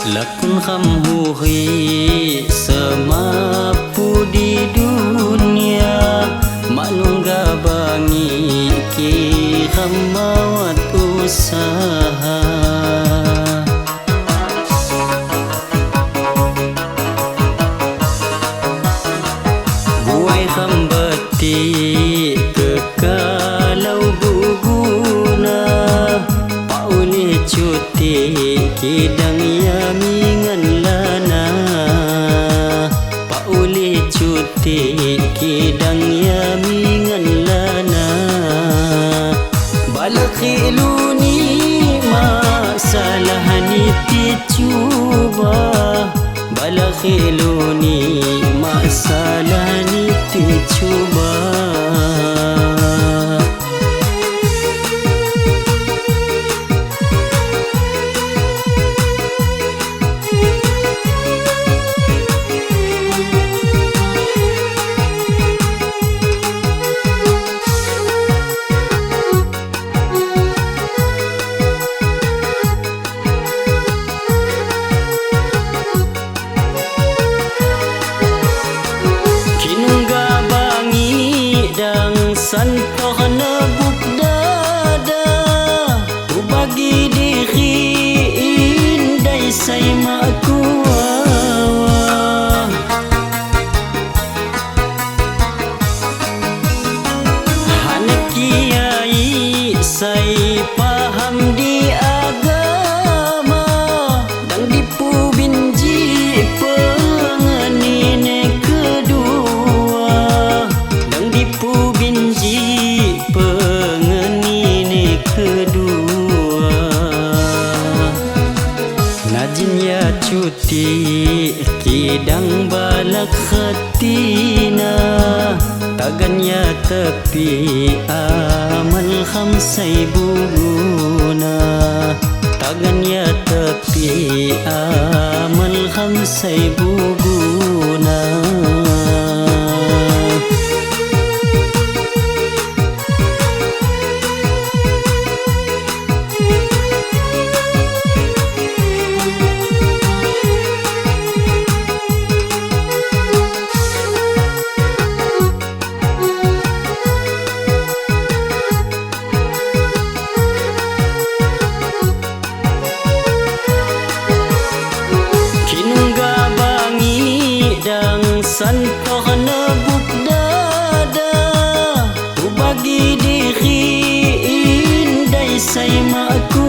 Lakun khamhuhi semapu di dunia Manungga bangi ki khamawat usaha. Buai khambati kekalau guguna Pauli cuti kidang Cuti kidang yamingan lana. Balakiluni masalah niti cuba Balakiluni masalah niti cuba say paham di agama Dan dipu binji pengenine kedua. Dan dipu binji pengenine kedua. Najin ya cuti kidang balak khatina Tagan ya tepi amal khamsai buguna. Tagan ya tepi amal dang santoh nebuk dada Ku bagi diri indai say maku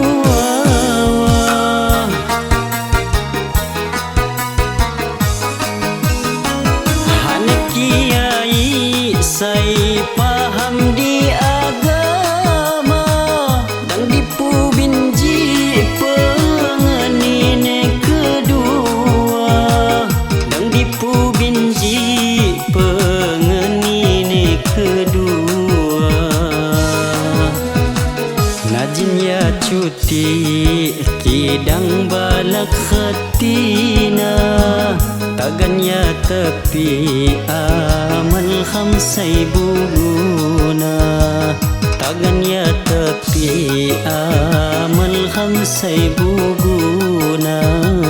cuti kidang balak khatina. Tagan ya tepi amal khamsai buguna. Tagan ya tepi amal khamsai buguna